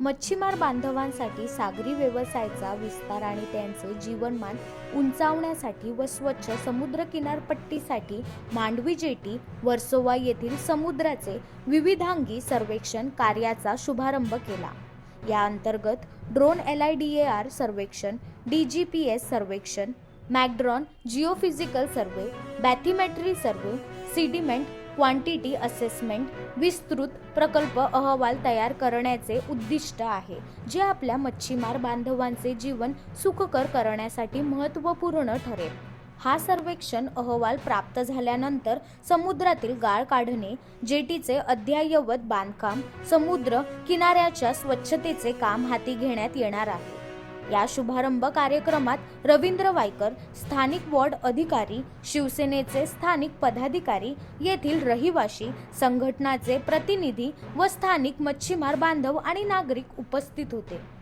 मच्छीमार बांधवांसाठी सागरी व्यवसायाचा विस्तार आणि त्यांचे जीवनमान उंचावण्यासाठी व स्वच्छ समुद्र किनारपट्टीसाठी मांडवी जेटी वर्सोवा येथील समुद्राचे विविधांगी सर्वेक्षण कार्याचा शुभारंभ केला. या अंतर्गत drone L I D A R सर्वेक्षण डी जी पी एस सर्वेक्षण मॅकडॉन geophysical survey bathymetry survey sediment quantity assessment विस्तृत प्रकल्प अहवाल तयार करण्याचे उद्दिष्ट आहे जे आपल्या मच्छीमार बांधवांचे जीवन सुखकर करण्यासाठी महत्त्वपूर्ण ठरेल. हा सर्वेक्षण अहवाल प्राप्त झाल्यानंतर समुद्रातील गाळ काढणे जेटीचे अद्ययावत बांधकाम समुद्र किनाऱ्याच्या स्वच्छतेचे काम हाती घेण्यात येणार आहे. या शुभारंभ कार्यक्रमात रवींद्र वायकर स्थानिक वॉर्ड अधिकारी शिवसेनेचे स्थानिक पदाधिकारी येथील रहिवासी संघटनाचे प्रतिनिधी व स्थानिक मच्छीमार बांधव आणि नागरिक उपस्थित होते.